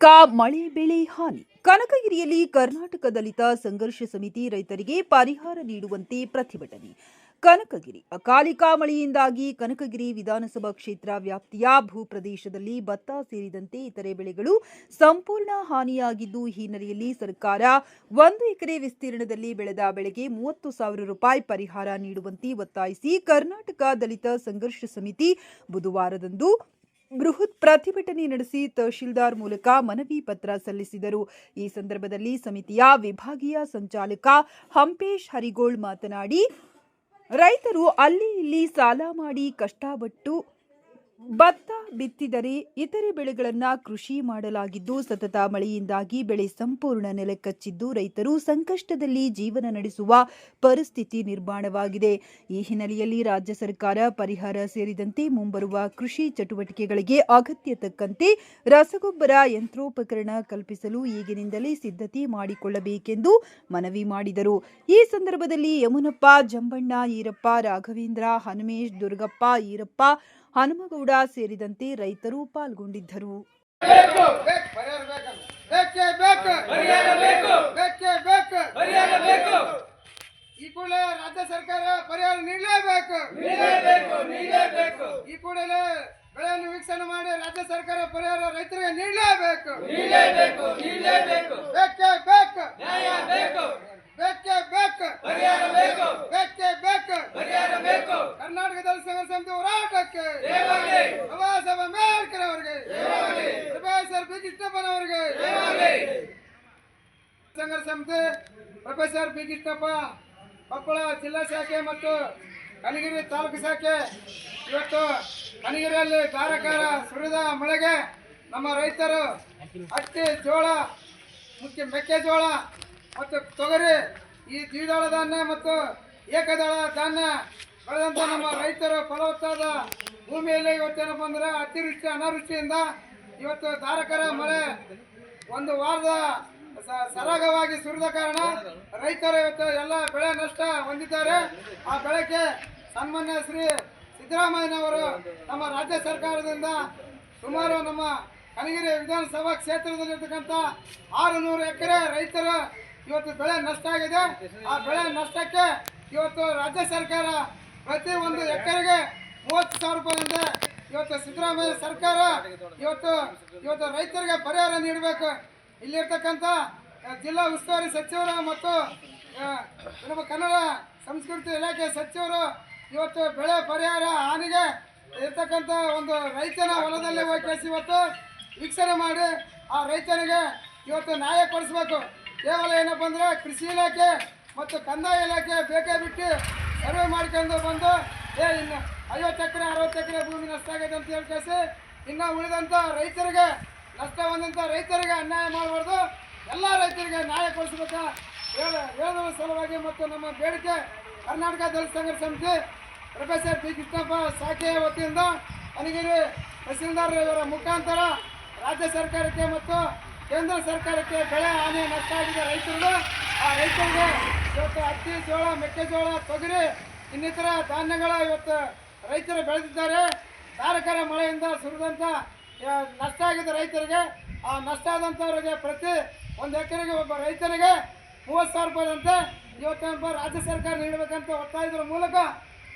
ಅಕಾಲಿಕ ಮಳೆ ಬೆಳೆ ಹಾನಿ. ಕನಕಗಿರಿಯಲ್ಲಿ ಕರ್ನಾಟಕ ದಲಿತ ಸಂಘರ್ಷ ಸಮಿತಿ ರೈತರಿಗೆ ಪರಿಹಾರ ನೀಡುವಂತೆ ಪ್ರತಿಭಟನೆ. ಕನಕಗಿರಿ, ಅಕಾಲಿಕ ಮಳೆಯಿಂದಾಗಿ ಕನಕಗಿರಿ ವಿಧಾನಸಭಾ ಕ್ಷೇತ್ರ ವ್ಯಾಪ್ತಿಯ ಭೂ ಪ್ರದೇಶದಲ್ಲಿ ಭತ್ತ ಸೇರಿದಂತೆ ಇತರೆ ಬೆಳೆಗಳು ಸಂಪೂರ್ಣ ಹಾನಿಯಾಗಿದ್ದು, ಹಿನ್ನೆಲೆಯಲ್ಲಿ ಸರ್ಕಾರ ಒಂದು ಎಕರೆ ವಿಸ್ತೀರ್ಣದಲ್ಲಿ ಬೆಳೆದ ಬೆಳೆಗೆ ಮೂವತ್ತು ಸಾವಿರ ರೂಪಾಯಿ ಪರಿಹಾರ ನೀಡುವಂತೆ ಒತ್ತಾಯಿಸಿ ಕರ್ನಾಟಕ ದಲಿತ ಸಂಘರ್ಷ ಸಮಿತಿ ಬುಧವಾರದಂದು ಬೃಹತ್ ಪ್ರತಿಭಟನೆ ನಡೆಸಿ ತಹಶೀಲ್ದಾರ್ ಮೂಲಕ ಮನವಿ ಪತ್ರ ಸಲ್ಲಿಸಿದರು. ಈ ಸಂದರ್ಭದಲ್ಲಿ ಸಮಿತಿಯ ವಿಭಾಗೀಯ ಸಂಚಾಲಕ ಹಂಪೇಶ್ ಹರಿಗೋಳ್ ಮಾತನಾಡಿ, ರೈತರು ಅಲ್ಲಿ ಇಲ್ಲಿ ಸಾಲ ಮಾಡಿ ಕಷ್ಟಪಟ್ಟು ಭತ್ತ ಬಿತ್ತಿದರೆ ಇತರೆ ಬೆಳೆಗಳನ್ನು ಕೃಷಿ ಮಾಡಲಾಗಿದ್ದು ಸತತ ಮಳೆಯಿಂದಾಗಿ ಬೆಳೆ ಸಂಪೂರ್ಣ ನೆಲಕಚ್ಚಿದ್ದು ರೈತರು ಸಂಕಷ್ಟದಲ್ಲಿ ಜೀವನ ನಡೆಸುವ ಪರಿಸ್ಥಿತಿ ನಿರ್ಮಾಣವಾಗಿದೆ. ಈ ಹಿನ್ನೆಲೆಯಲ್ಲಿ ರಾಜ್ಯ ಸರ್ಕಾರ ಪರಿಹಾರ ಸೇರಿದಂತೆ ಮುಂಬರುವ ಕೃಷಿ ಚಟುವಟಿಕೆಗಳಿಗೆ ಅಗತ್ಯ ತಕ್ಕಂತೆ ರಸಗೊಬ್ಬರ ಯಂತ್ರೋಪಕರಣ ಕಲ್ಪಿಸಲು ಈಗಿನಿಂದಲೇ ಸಿದ್ಧತೆ ಮಾಡಿಕೊಳ್ಳಬೇಕೆಂದು ಮನವಿ ಮಾಡಿದರು. ಈ ಸಂದರ್ಭದಲ್ಲಿ ಯಮುನಪ್ಪ, ಜಂಬಣ್ಣ, ಈರಪ್ಪ, ರಾಘವೇಂದ್ರ, ಹನುಮೇಶ್, ದುರ್ಗಪ್ಪ, ಈರಪ್ಪ ಹನುಮಗೌಡ ಸೇರಿದಂತೆ ರೈತರು ಪಾಲ್ಗೊಂಡಿದ್ದರು. ಬೇಕು ಪರಿಹಾರ ಬೇಕಲ್ಲ. ಬೇಕೇ ಬೇಕು. ಪರಿಹಾರ ಬೇಕು. ಬೇಕೇ ಬೇಕು. ಪರಿಹಾರ ಬೇಕು. ಈ ಕೂಡಲೇ ರಾಜ್ಯ ಸರ್ಕಾರ ಪರಿಹಾರ ನೀಡಲೇಬೇಕು. ನೀಡಲೇಬೇಕು ನೀಡಲೇಬೇಕು. ಈ ಕೂಡಲೇ ಬೆಳೆಯನ್ನು ವೀಕ್ಷಣೆ ಮಾಡಿ ರಾಜ್ಯ ಸರ್ಕಾರ ಪರಿಹಾರ ರೈತರಿಗೆ ನೀಡಲೇಬೇಕು. ನೀಡಲೇಬೇಕು ನೀಡಲೇಬೇಕು. ಬೇಕೇ ಬೇಕು. ಬೇಕೇ. ಬೇಕು ಬೇಕೇ. ಬೇಕು. ಪರಿಹಾರ ಬೇಕು. ಸಮಿತಿ ಪ್ರೊಫೆಸರ್ ಬಿ ಕೃಷ್ಣಪ್ಪ ಕೊಪ್ಪಳ ಜಿಲ್ಲಾ ಶಾಖೆ ಮತ್ತು ಕನಗಿರಿ ತಾಲೂಕು ಶಾಖೆ. ಇವತ್ತು ಕನಗಿರಿಯಲ್ಲಿ ಧಾರಾಕಾರ ಸುರಿದ ಮಳೆಗೆ ನಮ್ಮ ರೈತರು ಹತ್ತಿ ಜೋಳ, ಮುಖ್ಯ ಮೆಕ್ಕೆಜೋಳ ಮತ್ತು ತೊಗರಿ ಈ ದ್ವಿದಳ ಧಾನ್ಯ ಮತ್ತು ಏಕದಳ ಧಾನ್ಯ ಬೆಳೆದಂಥ ನಮ್ಮ ರೈತರು ಫಲವತ್ತಾದ ಭೂಮಿಯಲ್ಲಿ ಇವತ್ತೇನಪ್ಪ ಅಂದ್ರೆ ಅತಿವೃಷ್ಟಿ ಅನಾವೃಷ್ಟಿಯಿಂದ ಇವತ್ತು ಧಾರಾಕಾರ ಮಳೆ ಒಂದು ವಾರದ ಸರಾಗವಾಗಿ ಸುರಿದ ಕಾರಣ ರೈತರು ಇವತ್ತು ಎಲ್ಲ ಬೆಳೆ ನಷ್ಟ ಹೊಂದಿದ್ದಾರೆ. ಆ ಬೆಳೆಗೆ ಸನ್ಮಾನ್ಯ ಶ್ರೀ ಸಿದ್ದರಾಮಯ್ಯನವರು ನಮ್ಮ ರಾಜ್ಯ ಸರ್ಕಾರದಿಂದ ಸುಮಾರು ನಮ್ಮ ಕನಗಿರಿ ವಿಧಾನಸಭಾ ಕ್ಷೇತ್ರದಲ್ಲಿರ್ತಕ್ಕಂಥ ಆರು ನೂರು ಎಕರೆ ರೈತರು ಇವತ್ತು ಬೆಳೆ ನಷ್ಟ ಆಗಿದೆ. ಆ ಬೆಳೆ ನಷ್ಟಕ್ಕೆ ಇವತ್ತು ರಾಜ್ಯ ಸರ್ಕಾರ ಪ್ರತಿ ಒಂದು ಎಕರೆಗೆ ಮೂವತ್ತು ಸಾವಿರ ರೂಪಾಯಿಯಿಂದ ಇವತ್ತು ಸಿದ್ದರಾಮಯ್ಯ ಸರ್ಕಾರ ಇವತ್ತು ಇವತ್ತು ರೈತರಿಗೆ ಪರಿಹಾರ ನೀಡಬೇಕು. ಇಲ್ಲಿರ್ತಕ್ಕಂಥ ಜಿಲ್ಲಾ ಉಸ್ತುವಾರಿ ಸಚಿವರು ಮತ್ತು ನಮ್ಮ ಕನ್ನಡ ಸಂಸ್ಕೃತಿ ಇಲಾಖೆ ಸಚಿವರು ಇವತ್ತು ಬೆಳೆ ಪರಿಹಾರ ಹಾನಿಗೆ ಇರ್ತಕ್ಕಂಥ ಒಂದು ರೈತನ ಹೊಲದಲ್ಲಿ ಹೋಗಿ ಕಳಿಸಿ ಇವತ್ತು ವೀಕ್ಷಣೆ ಮಾಡಿ ಆ ರೈತನಿಗೆ ಇವತ್ತು ನ್ಯಾಯ ಕೊಡಿಸ್ಬೇಕು. ಕೇವಲ ಏನಪ್ಪ ಅಂದರೆ ಕೃಷಿ ಇಲಾಖೆ ಮತ್ತು ಕಂದಾಯ ಇಲಾಖೆ ಬೇಕೇ ಬಿಟ್ಟು ಸರ್ವೆ ಮಾಡ್ಕೊಂಡು ಬಂದು, ಏ, ಇನ್ನು ಐವತ್ತು ಎಕರೆ, ಅರವತ್ತು ಎಕರೆ ಭೂಮಿ ನಷ್ಟ ಆಗಿದೆ ಅಂತ ಹೇಳಿ ಕಳಿಸಿ ಇನ್ನು ಉಳಿದಂಥ ರೈತರಿಗೆ ನಷ್ಟ ಬಂದಂಥ ರೈತರಿಗೆ ಅನ್ಯಾಯ ಮಾಡಬಾರ್ದು, ಎಲ್ಲ ರೈತರಿಗೆ ನ್ಯಾಯ ಕೊಡಿಸಬೇಕ ಹೇಳ ಹೇಳುವ ಸಲುವಾಗಿ ಮತ್ತು ನಮ್ಮ ಬೇಡಿಕೆ ಕರ್ನಾಟಕ ದಲಿತ ಸಂಘರ್ಷ ಸಮಿತಿ ಪ್ರೊಫೆಸರ್ ಪಿ ಕೃಷ್ಣಪ್ಪ ಶಾಖೆಯ ವತಿಯಿಂದ ಅನಗಿರಿ ತಹಸೀಲ್ದಾರ್ ಇವರ ಮುಖಾಂತರ ರಾಜ್ಯ ಸರ್ಕಾರಕ್ಕೆ ಮತ್ತು ಕೇಂದ್ರ ಸರ್ಕಾರಕ್ಕೆ ಬೆಳೆ ಹಾನಿ ನಷ್ಟ ಆಗಿದೆ ರೈತರಿಗೆ ಆ ರೈತರಿಗೆ ಇವತ್ತು ಹತ್ತಿ ಜೋಳ ಮೆಕ್ಕೆಜೋಳ ತೊಗರಿ, ಇನ್ನಿತರ ಧಾನ್ಯಗಳ ಇವತ್ತು ರೈತರು ಬೆಳೆದಿದ್ದಾರೆ. ಧಾರಕರ ಮಳೆಯಿಂದ ಸುರಿದಂಥ ನಷ್ಟ ಆಗಿದೆ ರೈತರಿಗೆ, ಆ ನಷ್ಟ ಆದಂಥವ್ರಿಗೆ ಪ್ರತಿ ಒಂದು ಎಕರೆಗೆ ಒಬ್ಬ ರೈತನಿಗೆ ಮೂವತ್ತು ಸಾವಿರ ರೂಪಾಯಿದಂತೆ ಇವತ್ತೊಬ್ಬ ರಾಜ್ಯ ಸರ್ಕಾರ ನೀಡಬೇಕಂತ ಒತ್ತಾಯದ ಮೂಲಕ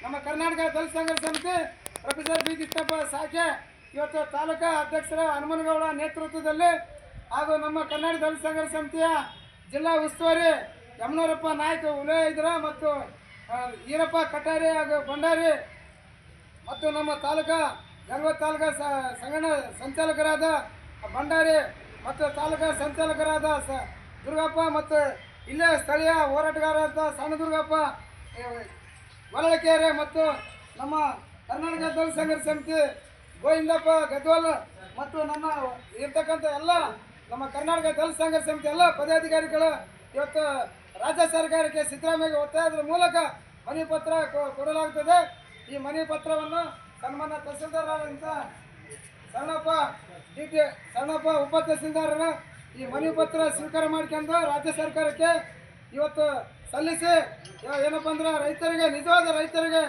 ನಮ್ಮ ಕರ್ನಾಟಕ ದಲಿತ ಸಂಘರ್ಷ ಸಮಿತಿ ಪ್ರೊಫೆಸರ್ ಬಿ. ಕೃಷ್ಣಪ್ಪ ಸಾಕೆ ಇವತ್ತು ತಾಲೂಕಾ ಅಧ್ಯಕ್ಷರ ಹನುಮನಗೌಡ ನೇತೃತ್ವದಲ್ಲಿ ಹಾಗೂ ನಮ್ಮ ಕರ್ನಾಟಕ ದಲಿತ ಸಂಘರ್ಷ ಸಮಿತಿಯ ಜಿಲ್ಲಾ ಉಸ್ತುವಾರಿ ಯಮನೂರಪ್ಪ ನಾಯಕ ಉಲೇ ಇದ್ರ ಮತ್ತು ಈರಪ್ಪ ಕಟಾರಿ ಹಾಗೂ ಭಂಡಾರಿ ಮತ್ತು ನಮ್ಮ ತಾಲೂಕಾ ಗರ್ವ ತಾಲೂಕಾ ಸ- ಸಂಘಟನಾ ಸಂಚಾಲಕರಾದ ಭಂಡಾರಿ ಮತ್ತು ತಾಲೂಕಾ ಸಂಚಾಲಕರಾದ ಸ, ದುರ್ಗಪ್ಪ ಮತ್ತು ಇಲ್ಲೇ ಸ್ಥಳೀಯ ಹೋರಾಟಗಾರರಾದ ಸಣ್ಣ ದುರ್ಗಪ್ಪ ಹೊರಳಕೆರೆ ಮತ್ತು ನಮ್ಮ ಕರ್ನಾಟಕ ದಲ್ ಸಂಘದ ಸಮಿತಿ, ಗೋವಿಂದಪ್ಪ ಗದ್ವಾಲ್ ಮತ್ತು ನಮ್ಮ ಇರ್ತಕ್ಕಂಥ ಎಲ್ಲ ನಮ್ಮ ಕರ್ನಾಟಕ ದಲಿತ ಸಂಘರ್ಷ ಸಮಿತಿ ಎಲ್ಲ ಪದಾಧಿಕಾರಿಗಳು ಇವತ್ತು ರಾಜ್ಯ ಸರ್ಕಾರಕ್ಕೆ ಸಿದ್ದರಾಮಯ್ಯ ಒತ್ತಾಯದ ಮೂಲಕ ಮನೆ ಪತ್ರ ಕೊಡಲಾಗುತ್ತದೆ. ಈ ಮನೆ ಪತ್ರವನ್ನು ಸನ್ಮಾನ್ಯ ತಹಸೀಲ್ದಾರರಂತ ಸಣ್ಣಪ್ಪ ಡಿ ಟಿ ಸಣ್ಣಪ್ಪ ಉಪ ತಹಸೀಲ್ದಾರರ ಈ ಮನವಿ ಪತ್ರ ಸ್ವೀಕಾರ ಮಾಡ್ಕೊಂಡು ರಾಜ್ಯ ಸರ್ಕಾರಕ್ಕೆ ಇವತ್ತು ಸಲ್ಲಿಸಿ ಏನಪ್ಪ ಅಂದ್ರೆ ರೈತರಿಗೆ, ನಿಜವಾದ ರೈತರಿಗೆ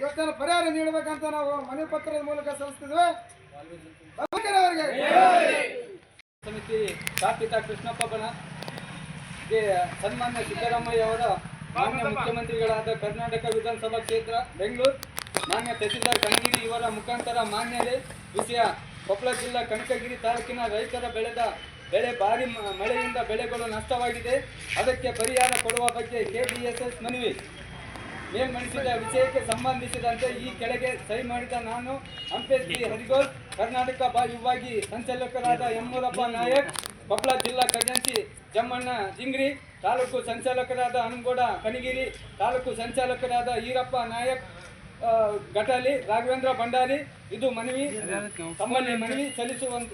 ಇವತ್ತೇನು ಪರಿಹಾರ ನೀಡಬೇಕಂತ ನಾವು ಮನವಿ ಪತ್ರದ ಮೂಲಕ ಸಲ್ಲಿಸ್ತಿದ್ವಿ. ಸಮಿತಿ ಸ್ಥಾಪಿತ ಕೃಷ್ಣಪ್ಪ ಬಣ. ಗೆ ಸನ್ಮಾನ್ಯ ಸಿದ್ದರಾಮಯ್ಯ ಅವರ ಮಾನ್ಯ ಮುಖ್ಯಮಂತ್ರಿಗಳಾದ ಕರ್ನಾಟಕ ವಿಧಾನಸಭಾ ಕ್ಷೇತ್ರ, ಬೆಂಗಳೂರು. ಮಾನ್ಯ ತಹಸೀಲ್ದಾರ್ ಕಣಗಿರಿ ಇವರ ಮುಖಾಂತರ ಮಾನ್ಯರೇ ವಿಷಯ. ಕೊಪ್ಪಳ ಜಿಲ್ಲಾ ಕನಕಗಿರಿ ತಾಲೂಕಿನ ರೈತರ ಬೆಳೆದ ಬೆಳೆ ಭಾರಿ ಮಳೆಯಿಂದ ಬೆಳೆಗಳು ನಷ್ಟವಾಗಿದೆ. ಅದಕ್ಕೆ ಪರಿಹಾರ ಕೊಡುವ ಬಗ್ಗೆ ಕೆಡಿಎಸ್ಎಸ್ ಮನವಿ. ಮೇಲ್ಮಣಿಸಿದ ವಿಷಯಕ್ಕೆ ಸಂಬಂಧಿಸಿದಂತೆ ಈ ಕೆಳಗೆ ಸಹಿ ಮಾಡಿದ ನಾನು ಹಂಪೆ ಹರಿಗೋಲ್, ಕರ್ನಾಟಕ ವಿಭಾಗಿ ಸಂಚಾಲಕರಾದ ಯಮ್ಮೂರಪ್ಪ ನಾಯಕ್, ಕೊಪ್ಪಳ ಜಿಲ್ಲಾ ಖಜಾಂಚಿ ಜಮ್ಮಣ್ಣ ಜಿಂಗ್ರಿ, ತಾಲೂಕು ಸಂಚಾಲಕರಾದ ಅನುಗೋಡ ಕಣಗಿರಿ, ತಾಲೂಕು ಸಂಚಾಲಕರಾದ ಈರಪ್ಪ ನಾಯಕ್ ಘಟಾಲಿ ರಾಘವೇಂದ್ರ ಭಂಡಾರಿ ಇದು ಮನವಿ ತಮ್ಮಲ್ಲಿ ಮನವಿ ಸಲ್ಲಿಸುವಂತ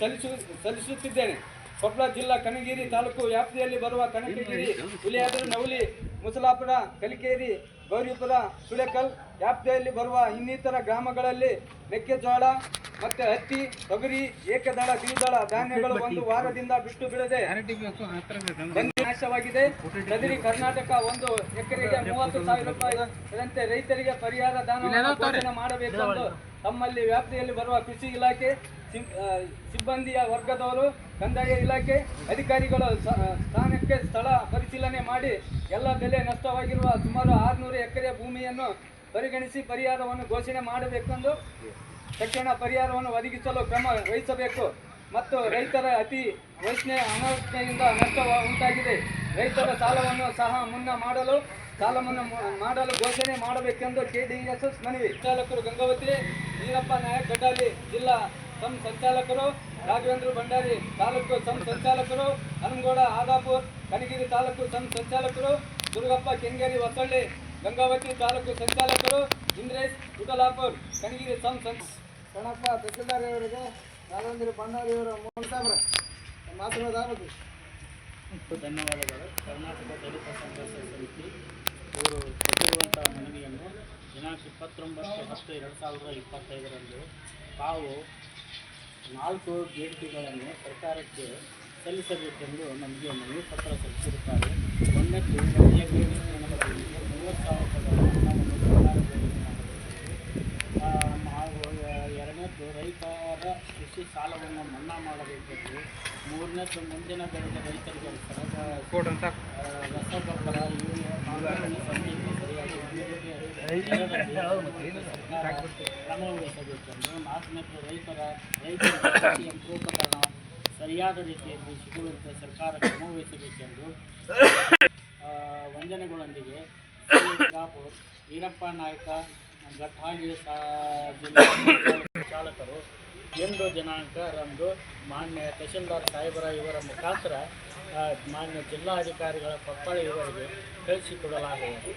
ಸಲ್ಲಿಸು ಸಲ್ಲಿಸುತ್ತಿದ್ದೇನೆ. ಕೊಪ್ಪಳ ಜಿಲ್ಲಾ ಕನಗಿರಿ ತಾಲೂಕು ವ್ಯಾಪ್ತಿಯಲ್ಲಿ ಬರುವ ಕನಕಗಿರಿ ಹುಲಿಯಾದರು ನವಲಿ ಮುಸಲಾಪುರ ಕಲಿಕೇರಿ ಗೌರಿಪುರ ಸುಳೆಕಲ್ ವ್ಯಾಪ್ತಿಯಲ್ಲಿ ಬರುವ ಇನ್ನಿತರ ಗ್ರಾಮಗಳಲ್ಲಿ ಮೆಕ್ಕೆಜೋಳ ಮತ್ತೆ ಹತ್ತಿ ತೊಗರಿ ಏಕದಳ ದ್ವಿದಳ ಧಾನ್ಯಗಳು ಒಂದು ವಾರದಿಂದ ಬಿಟ್ಟು ಬಿಡದೆ ನಾಶವಾಗಿದೆ. ಬದಲಿ ಕರ್ನಾಟಕ ಒಂದು ಎಕರೆಗೆ ಮೂವತ್ತು ಸಾವಿರ ರೂಪಾಯಿ ರೈತರಿಗೆ ಪರಿಹಾರ ದಾನ ಮಾಡಬೇಕೆಂದು ತಮ್ಮಲ್ಲಿ ವ್ಯಾಪ್ತಿಯಲ್ಲಿ ಬರುವ ಕೃಷಿ ಇಲಾಖೆ ಸಿಬ್- ಸಿಬ್ಬಂದಿಯ ವರ್ಗದವರು ಕಂದಾಯ ಇಲಾಖೆ ಅಧಿಕಾರಿಗಳು ಸ್ಥಾನಕ್ಕೆ ಸ್ಥಳ ಪರಿಶೀಲನೆ ಮಾಡಿ ಎಲ್ಲ ಬೆಲೆ ನಷ್ಟವಾಗಿರುವ ಸುಮಾರು ಆರುನೂರು ಎಕರೆ ಭೂಮಿಯನ್ನು ಪರಿಗಣಿಸಿ ಪರಿಹಾರವನ್ನು ಘೋಷಣೆ ಮಾಡಬೇಕೆಂದು ತಕ್ಷಣ ಪರಿಹಾರವನ್ನು ಒದಗಿಸಲು ಕ್ರಮ ವಹಿಸಬೇಕು. ಮತ್ತು ರೈತರ ಅತಿ ವೈಷ್ಣೆ ಅನಾವಶ್ಯತೆಯಿಂದ ನಷ್ಟ ಉಂಟಾಗಿದೆ. ರೈತರ ಸಾಲವನ್ನು ಸಹ ಮುನ್ನ ಮಾಡಲು ಸಾಲ ಮಾಡಲು ಘೋಷಣೆ ಮಾಡಬೇಕೆಂದು ಕೆಡಿಎಸ್ಎಸ್ ಮನವಿ. ಸಂಚಾಲಕರು ಗಂಗಾವತಿ, ವೀರಪ್ಪ ನಾಯಕ್ ಗಡ್ಡಾಲಿ ಜಿಲ್ಲಾ ಸಂಚಾಲಕರು ರಾಘವೇಂದ್ರ ಭಂಡಾರಿ ತಾಲೂಕು ಸಂ ಸಂಚಾಲಕರು ಹನುಮಗೌಡ ಆದಾಪುರ್ ಕಣಗಿರಿ ತಾಲೂಕು ಸಂ ಸಂಚಾಲಕರು ದುರ್ಗಪ್ಪ ಕೆಂಗೇರಿ ಹೊಸಳ್ಳಿ ಗಂಗಾವತಿ ತಾಲೂಕು ಸಂಚಾಲಕರು ಇಂದ್ರೇಶ್ ಕುಟಲಾಪುರ್ ಕಣಗಿರಿ ಸಂ ಸಂ ಕಣಪ್ಪ ತಹಸೀಲ್ದಾರಿಯವರಿಗೆ ರಾಘವೇಂದ್ರ ಭಂಡಾರಿಯವರ ಮೂರು ಸಾವಿರ. ಮಾತಾಡೋದು ಧನ್ಯವಾದಗಳು. ಕರ್ನಾಟಕ ದಲಿತ ಸಂಘರ್ಷ ಸಮಿತಿ ಇವರು ಕೊಟ್ಟಿರುವಂಥ ಮನವಿಯನ್ನು ದಿನಾಂಕ ಇಪ್ಪತ್ತೊಂಬತ್ತು ಹತ್ತು ಎರಡು ಸಾವಿರದ ಇಪ್ಪತ್ತೈದರಂದು ತಾವು ನಾಲ್ಕು ಬೇಡಿಕೆಗಳನ್ನು ಸರ್ಕಾರಕ್ಕೆ ಸಲ್ಲಿಸಬೇಕೆಂದು ನಮಗೆ ಮನವಿ ಪತ್ರ ಸಲ್ಲಿಸಿರುತ್ತಾರೆ. ಒಂದಕ್ಕೆ ಮೂವತ್ತು ಸಾವಿರ ಎರಡನೇದು ರೈತರ ಕೃಷಿ ಸಾಲವನ್ನು ಮನ್ನಾ ಮಾಡಬೇಕೆಂದು ಮೂರನೇದು ಮುಂದಿನ ಬೆಳೆದ ರೈತರಿಗೆ ರಸಗೊಬ್ಬರ, ಯೂರಿಯಾ ಸರಿಯಾಗಿ ರೈತರ ರೈತರ ಸರಿಯಾದ ರೀತಿಯಲ್ಲಿ ಸಿಗುವಂತೆ ಸರ್ಕಾರ ಕ್ರಮ ವಹಿಸಬೇಕೆಂದು ವಂದನೆಗಳೊಂದಿಗೆ ವೀರಪ್ಪ ನಾಯಕ ಘಟ್ಟಾಗಿ ಚಾಲಕರು ಎಂದು ದಿನಾಂಕರಂದು ಮಾನ್ಯ ತಹಶೀಲ್ದಾರ್ ಸಾಹೇಬರ ಇವರ ಮುಖಾಂತರ ಮಾನ್ಯ ಜಿಲ್ಲಾಧಿಕಾರಿಗಳ ಕೊಪ್ಪಳ ಇವರಿಗೆ ಕಳಿಸಿಕೊಡಲಾಗುವುದು.